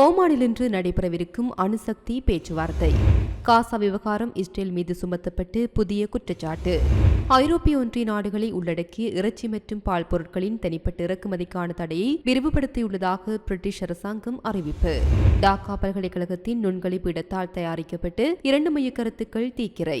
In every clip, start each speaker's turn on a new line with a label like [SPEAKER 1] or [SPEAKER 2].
[SPEAKER 1] ஓமானில் இன்று நடைபெறவிருக்கும் அணுசக்தி பேச்சுவார்த்தை. காசா விவகாரம் இஸ்ரேல் மீது சுமத்தப்பட்டு புதிய குற்றச்சாட்டு. ஐரோப்பிய ஒன்றிய நாடுகளை உள்ளடக்கிய இறைச்சி மற்றும் பால் பொருட்களின் தனிப்பட்ட இறக்குமதிக்கான தடையை விரிவுபடுத்தியுள்ளதாக பிரிட்டிஷ் அரசாங்கம் அறிவிப்பு. டாக்கா பல்கலைக்கழகத்தின் நுண்கழிப்பு இடத்தால் தயாரிக்கப்பட்டு இரண்டு மைய கருத்துக்கள் தீக்கிரை.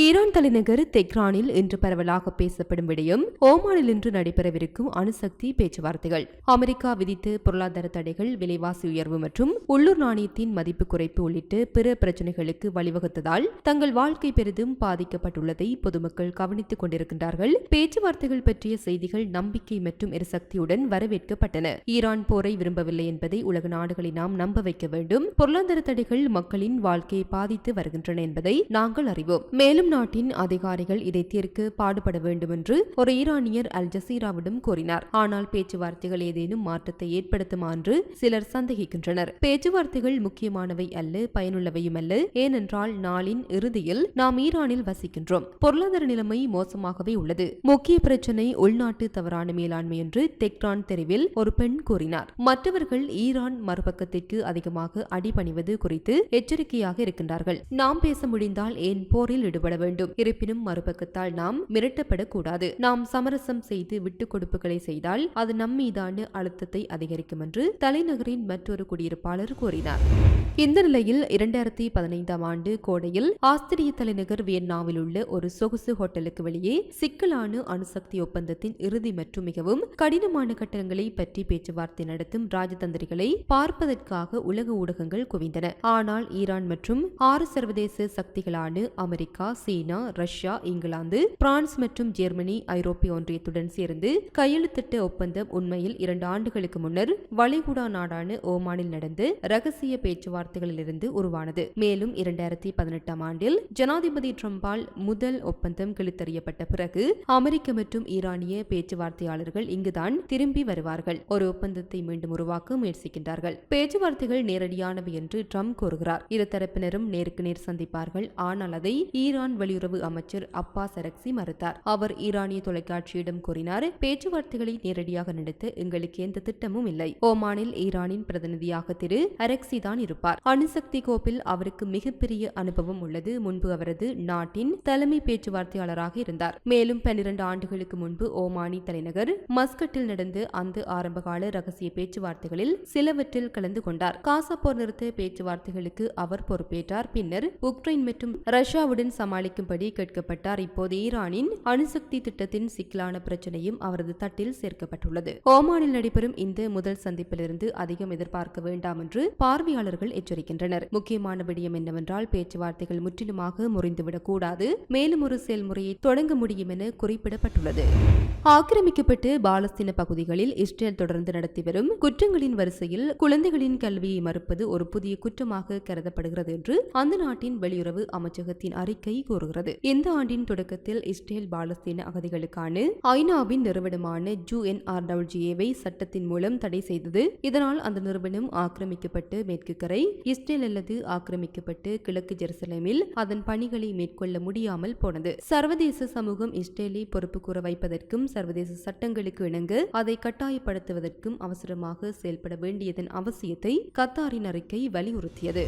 [SPEAKER 1] ஈரான் தலைநகர் தெஹ்ரானில் இன்று பரவலாக பேசப்படும் விடயம் ஓமானில் இன்று நடைபெறவிருக்கும் அணுசக்தி பேச்சுவார்த்தைகள். அமெரிக்கா விதித்த பொருளாதார தடைகள் விலைவாசி உயர்வு மற்றும் உள்ளூர் நாணயத்தின் மதிப்பு குறைப்பு உள்ளிட்ட பிற பிரச்சனைகளுக்கு வழிவகுத்ததால் தங்கள் வாழ்க்கை பெரிதும் பாதிக்கப்பட்டுள்ளதை பொதுமக்கள் கவனித்துக் கொண்டிருக்கின்றார்கள். பேச்சுவார்த்தைகள் பற்றிய செய்திகள் நம்பிக்கை மற்றும் எரிசக்தியுடன் வரவேற்கப்பட்டன. ஈரான் போரை விரும்பவில்லை என்பதை உலக நாடுகளை நாம் நம்ப வைக்க வேண்டும். பொருளாதார தடைகள் மக்களின் வாழ்க்கையை பாதித்து வருகின்றன என்பதை நாங்கள் அறிவோம். மேலும் நாட்டின் அதிகாரிகள் இதை தீர்க்க பாடுபட வேண்டும் என்று ஒரு ஈரானியர் அல் ஜசீராவிடம் கூறினார் ஆனால் பேச்சுவார்த்தைகள் ஏதேனும் மாற்றத்தை ஏற்படுத்துமா என்று சிலர் சந்தேகிக்கின்றனர். பேச்சுவார்த்தைகள் முக்கியமானவை அல்ல பயனுள்ளவையும் அல்ல. ஏனென்றால் நாளின் இறுதியில் நாம் ஈரானில் வசிக்கின்றோம். பொருளாதார நிலைமை மோசமாகவே உள்ளது. முக்கிய பிரச்சனை உள்நாட்டு தவறான மேலாண்மை என்று தெக்ரான் தெருவில் ஒரு பெண் கூறினார். மற்றவர்கள் ஈரான் மறுபக்கத்திற்கு அதிகமாக அடிபணிவது குறித்து எச்சரிக்கையாக இருக்கின்றார்கள். நாம் பேச முடிந்தால் ஏன் போரில் ஈடுபட வேண்டும். இருப்பினும் மறுபக்கத்தால் நாம் மிரட்டப்படக்கூடாது. நாம் சமரசம் செய்து விட்டுக் கொடுப்புகளை செய்தால் அது நம் மீதான அழுத்தத்தை அதிகரிக்கும் என்று தலைநகரின் மற்றொரு குடியிருப்பாளர் கூறினார். இந்த நிலையில் இரண்டாயிரத்தி பதினைந்தாம் ஆண்டு கோடையில் ஆஸ்திரிய தலைநகர் வியன்னாவில் உள்ள ஒரு சொகுசு ஹோட்டலுக்கு வெளியே சிக்கலான அணுசக்தி ஒப்பந்தத்தின் இறுதி மற்றும் மிகவும் கடினமான கட்டணங்களை பற்றி பேச்சுவார்த்தை நடத்தும் ராஜதந்திரிகளை பார்ப்பதற்காக உலக ஊடகங்கள் குவிந்தன. ஆனால் ஈரான் மற்றும் ஆறு சர்வதேச சக்திகளான America China Russia England France மற்றும் ஜெர்மனி ஐரோப்பிய ஒன்றியத்துடன் சேர்ந்து கையெழுத்திட்ட ஒப்பந்தம் உண்மையில் இரண்டு ஆண்டுகளுக்கு முன்னர் வளைகுடா நாடான ஓமானில் நடந்து ரகசிய பேச்சுவார்த்தைகளிலிருந்து உருவானது. மேலும் இரண்டாயிரத்தி பதினெட்டாம் ஆண்டில் ஜனாதிபதி ட்ரம்பால் முதல் ஒப்பந்தம் கிழித்தறியப்பட்ட பிறகு அமெரிக்க மற்றும் ஈரானிய பேச்சுவார்த்தையாளர்கள் இங்குதான் திரும்பி வருவார்கள். ஒரு ஒப்பந்தத்தை மீண்டும் உருவாக்க முயற்சிக்கின்றார்கள். பேச்சுவார்த்தைகள் நேரடியானவை என்று ட்ரம்ப் கூறுகிறார். இரு தரப்பினரும் நேருக்கு நேர் சந்திப்பார்கள். ஆனால் அதை ஈரான் வெளியுறவு அமைச்சர் அப்பாஸ் அரக்சி மறுத்தார். அவர் ஈரானிய தொலைக்காட்சியிடம் கூறினார் பேச்சுவார்த்தைகளை நேரடியாக நடத்த எங்களுக்கு எந்த திட்டமும் இல்லை. ஓமானில் ஈரானின் பிரதிநிதியாக திரு அரக்சி தான் இருப்பார். அணுசக்தி கோப்பில் அவருக்கு மிகப்பெரிய அனுபவம் உள்ளது. முன்பு அவரது நாட்டின் தலைமை பேச்சுவார்த்தையாளராக இருந்தார். மேலும் பன்னிரண்டு ஆண்டுகளுக்கு முன்பு ஓமானி தலைநகர் மஸ்கட்டில் நடந்து அந்த ஆரம்பகால ரகசிய பேச்சுவார்த்தைகளில் சிலவற்றில் கலந்து கொண்டார். காசா போர் நிறுத்த பேச்சுவார்த்தைகளுக்கு அவர் பொறுப்பேற்றார். பின்னர் உக்ரைன் மற்றும் ரஷ்யாவுடன் சமாளிக்கும்படி கேட்கப்பட்டார். இப்போது ஈரானின் அணுசக்தி திட்டத்தின் சிக்கலான பிரச்சனையும் அவரது தட்டில் சேர்க்கப்பட்டுள்ளது. ஓமானில் நடைபெறும் இந்த முதல் சந்திப்பிலிருந்து அதிகம் எதிர்பார்க்க வேண்டாம் என்று பார்வையாளர்கள் எச்சரிக்கின்றனர். முக்கியமான விடயம் என்னவென்றால் பேச்சுவார்த்தைகள் முற்றிலுமாக முறிந்துவிடக்கூடாது மேலும் ஒரு செயல்முறையை தொடங்க முடியும் என குறிப்பிடப்பட்டுள்ளது. ஆக்கிரமிக்கப்பட்டு பாலஸ்தீன பகுதிகளில் இஸ்ரேல் தொடர்ந்து நடத்தி வரும் குற்றங்களின் வரிசையில் குழந்தைகளின் கல்வியை மறுப்பது ஒரு புதிய குற்றமாக கருதப்படுகிறது என்று அந்த நாட்டின் வெளியுறவு அமைச்சகத்தின் அறிக்கை கூறுகிறது இந்த ஆண்டின் தொடக்கத்தில் இஸ்ரேல் பாலஸ்தீன அகதிகளுக்கான ஐநாவின் நிறுவனமான வை சட்டத்தின் மூலம் தடை செய்தது. இதனால் அந்த நிறுவனம் ஆக்கிரமிக்கப்பட்டு மேற்கு கரை இஸ்ரேல் அல்லது ஆக்கிரமிக்கப்பட்டு கிழக்கு ஜெருசலேமில் அதன் பணிகளை மேற்கொள்ள முடியாமல் போனது. சர்வதேச சமூகம் இஸ்ரேலை பொறுப்பு கூற வைப்பதற்கும் சர்வதேச சட்டங்களுக்கு இணங்க அதை கட்டாயப்படுத்துவதற்கும் அவசரமாக செயல்பட வேண்டியதன் அவசியத்தை கத்தாரின் அறிக்கை வலியுறுத்தியது.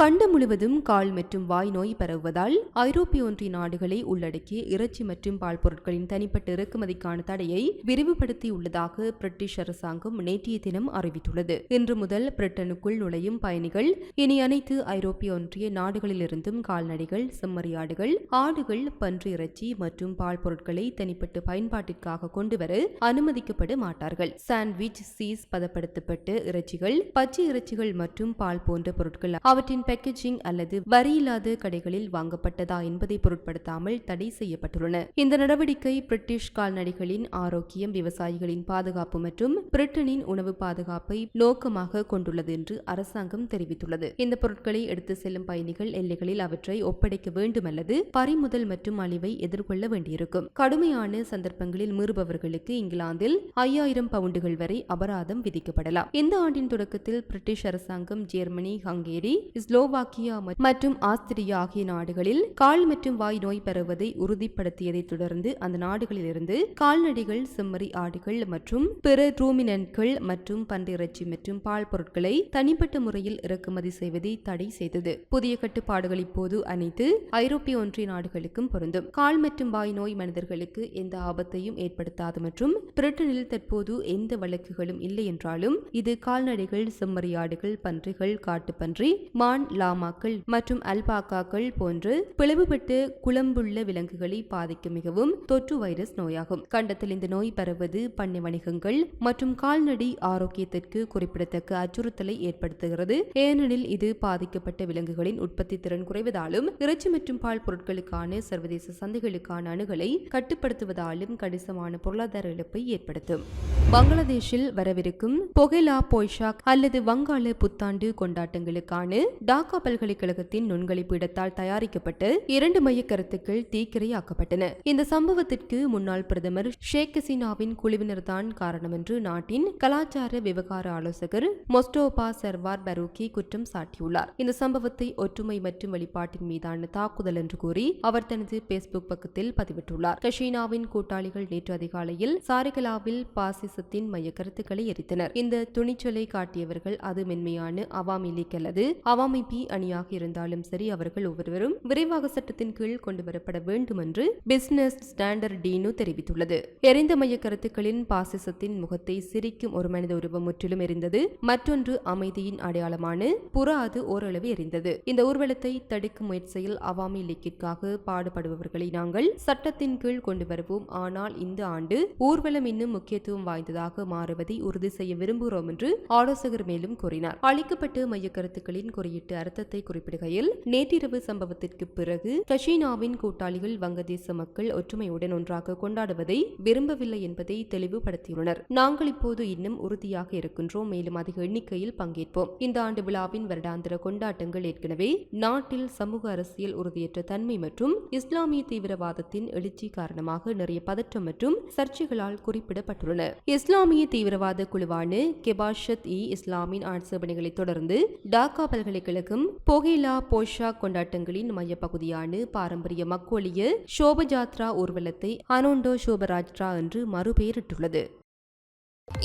[SPEAKER 1] கண்டம் முழுவதும் கால் மற்றும் வாய் நோய் பரவுவதால் ஐரோப்பிய ஒன்றிய நாடுகளை உள்ளடக்கிய இறைச்சி மற்றும் பால் பொருட்களின் தனிப்பட்ட இறக்குமதிக்கான தடையை விரிவுபடுத்தியுள்ளதாக பிரிட்டிஷ் அரசாங்கம் நேற்றைய தினம் அறிவித்துள்ளது. இன்று முதல் பிரிட்டனுக்குள் நுழையும் பயணிகள் இனி அனைத்து ஐரோப்பிய ஒன்றிய நாடுகளிலிருந்தும் கால்நடைகள் செம்மறியாடுகள் ஆடுகள் பன்றி இறைச்சி மற்றும் பால் பொருட்களை தனிப்பட்ட பயன்பாட்டிற்காக கொண்டுவர அனுமதிக்கப்பட மாட்டார்கள். சாண்ட்விச் சீஸ் பதப்படுத்தப்பட்ட இறைச்சிகள் பச்சை இறைச்சிகள் மற்றும் பால் போன்ற பொருட்கள் அவற்றின் பேக்கேஜிங் அல்லது வரியில்லாத கடைகளில் வாங்கப்பட்டதா என்பதை பொருட்படுத்தாமல் தடை செய்யப்பட்டுள்ளன. இந்த நடவடிக்கை பிரிட்டிஷ் கால்நடைகளின் ஆரோக்கியம் விவசாயிகளின் பாதுகாப்பு மற்றும் பிரிட்டனின் உணவு பாதுகாப்பை நோக்கமாக கொண்டுள்ளது என்று அரசாங்கம் தெரிவித்துள்ளது. இந்த பொருட்களை எடுத்து செல்லும் பயணிகள் எல்லைகளில் அவற்றை ஒப்படைக்க வேண்டும் அல்லது பறிமுதல் மற்றும் அழிவை எதிர்கொள்ள வேண்டியிருக்கும். கடுமையான சந்தர்ப்பங்களில் மீறுபவர்களுக்கு இங்கிலாந்தில் ஐயாயிரம் பவுண்டுகள் வரை அபராதம் விதிக்கப்படலாம். இந்த ஆண்டின் தொடக்கத்தில் பிரிட்டிஷ் அரசாங்கம் ஜெர்மனி ஹங்கேரி ஸ்லோவாக்கியா மற்றும் ஆஸ்திரியா ஆகிய நாடுகளில் கால் மற்றும் வாய் நோய் பரவுவதை உறுதிப்படுத்தியதை தொடர்ந்து அந்த நாடுகளிலிருந்து கால்நடைகள் செம்மறி ஆடுகள் மற்றும் பிற ரூமினன்ட்கள் மற்றும் பன்றிறைச்சி மற்றும் பால் பொருட்களை தனிப்பட்ட முறையில் இறக்குமதி செய்வதை தடை செய்தது. புதிய கட்டுப்பாடுகள் இப்போது அனைத்து ஐரோப்பிய ஒன்றிய நாடுகளுக்கும் பொருந்தும். கால் மற்றும் வாய் நோய் மனிதர்களுக்கு எந்த ஆபத்தையும் ஏற்படுத்தாது மற்றும் பிரிட்டனில் தற்போது எந்த வழக்குகளும் இல்லை என்றாலும் இது கால்நடைகள் செம்மறியாடுகள் பன்றிகள் காட்டுப்பன்றி மான் லாமாக்கள் மற்றும் அல்பாக்காக்கள் போன்று பிளவுபட்டு குழம்புள்ள விலங்குகளை பாதிக்கும் மிகவும் தொற்று வைரஸ் நோயாகும். கண்டத்தில் இந்த நோய் பரவுவது பண்ணை வணிகங்கள் மற்றும் கால்நடை ஆரோக்கியத்திற்கு குறிப்பிடத்தக்க அச்சுறுத்தலை ஏற்படுத்துகிறது. ஏனெனில் இது பாதிக்கப்பட்ட விலங்குகளின் உற்பத்தி திறன் குறைவதாலும் இறைச்சி மற்றும் பால் பொருட்களுக்கான சர்வதேச சந்தைகளுக்கான அணுகலை கட்டுப்படுத்துவதாலும் கணிசமான பொருளாதார இழப்பை ஏற்படுத்தும். பங்களாதேஷில் வரவிருக்கும் பொகேலா போய்ஷாக் அல்லது வங்காள புத்தாண்டு கொண்டாட்டங்களுக்கான டாக்கா பல்கலைக்கழகத்தின் நுண்களிப்பு இடத்தால் தயாரிக்கப்பட்ட இரண்டு மைய கருத்துக்கள் தீக்கிரையாக்கப்பட்டன. இந்த சம்பவத்திற்கு முன்னாள் பிரதமர் ஷேக் ஹசீனாவின் குழுவினர்தான் காரணம் என்று நாட்டின் கலாச்சார விவகார ஆலோசகர் மொஸ்டோபா சர்வார் பரூக்கி குற்றம் சாட்டியுள்ளார். இந்த சம்பவத்தை ஒற்றுமை மற்றும் வெளிப்பாட்டின் மீதான தாக்குதல் என்று கூறி அவர் தனது பேஸ்புக் பக்கத்தில் பதிவிட்டுள்ளார். கஷீனாவின் கூட்டாளிகள் நேற்று அதிகாலையில் சாரிகலாவில் பாசிசத்தின் மைய கருத்துக்களை எரித்தனர். இந்த துணிச்சலை காட்டியவர்கள் அது மென்மையான அவாமி லீக் அல்லது அவாமி பி அணியாக இருந்தாலும் சரி அவர்கள் ஒவ்வொருவரும் விரைவாக சட்டத்தின் கீழ் கொண்டு வரப்பட வேண்டும் என்று பிசினஸ் ஸ்டாண்டர்ட் டீனு தெரிவித்துள்ளது. எரிந்த மைய கருத்துக்களின் பாசிசத்தின் முகத்தை சிரிக்கும் ஒரு மனித உருவம் முற்றிலும் எரிந்தது. மற்றொன்று அமைதியின் அடையாளமான புற அது ஓரளவு எரிந்தது. இந்த ஊர்வலத்தை தடுக்கும் முயற்சியில் அவாமி லீக்கிற்காக பாடுபடுபவர்களை நாங்கள் சட்டத்தின் கீழ் கொண்டு வருவோம். ஆனால் இந்த ஆண்டு ஊர்வலம் இன்னும் முக்கியத்துவம் வாய்ந்ததாக மாறுவதை உறுதி செய்ய விரும்புகிறோம் என்று ஆலோசகர் மேலும் கூறினார். அளிக்கப்பட்ட மைய கருத்துக்களின் குறியீட்டு அர்த்தத்தை குறிப்பிடுகையில் நேற்றிரவு சம்பவத்திற்கு பிறகு கஷீனாவின் கூட்டாளிகள் வங்கதேச மக்கள் ஒற்றுமையுடன் ஒன்றாக கொண்டாடுவதை விரும்பவில்லை என்பதை தெளிவுபடுத்தியுள்ளனர். நாங்கள் இப்போது இன்னும் உறுதியாக இருக்கின்றோம். மேலும் அதிக எண்ணிக்கையில் பங்கேற்போம். இந்த ஆண்டு விழாவின் வருடாந்திர கொண்டாட்டங்கள் ஏற்கனவே நாட்டில் சமூக அரசியல் உறுதியற்ற தன்மை மற்றும் இஸ்லாமிய தீவிரவாதத்தின் எழுச்சி காரணமாக நிறைய பதற்றம் மற்றும் சர்ச்சைகளால் குறிப்பிடப்பட்டுள்ளன. இஸ்லாமிய தீவிரவாத குழுவான கெபாஷத் இ இஸ்லாமின் ஆட்சேபனைகளை தொடர்ந்து டாக்கா பல்கலைக்கழகம் புகையிலா போஷா கொண்டாட்டங்களின் மையப்பகுதியான பாரம்பரிய மக்கோலிய சோபஜாத்ரா ஊர்வலத்தை அனோண்டோ சோபராஜ்ரா என்று மறுபெயரிட்டுள்ளது.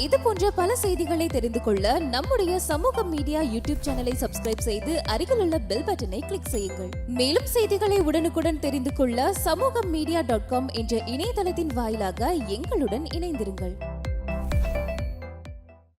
[SPEAKER 2] இது போன்ற பல செய்திகளை தெரிந்து கொள்ள நம்முடைய சமூக மீடியா யூடியூப் சேனலை சப்ஸ்கிரைப் செய்து அருகிலுள்ள பெல் பட்டனை கிளிக் செய்யுங்கள். மேலும் செய்திகளை உடனுக்குடன் தெரிந்து கொள்ள சமூக மீடியா டாட் காம் என்ற இணையதளத்தின் வாயிலாக எங்களுடன் இணைந்திருங்கள்.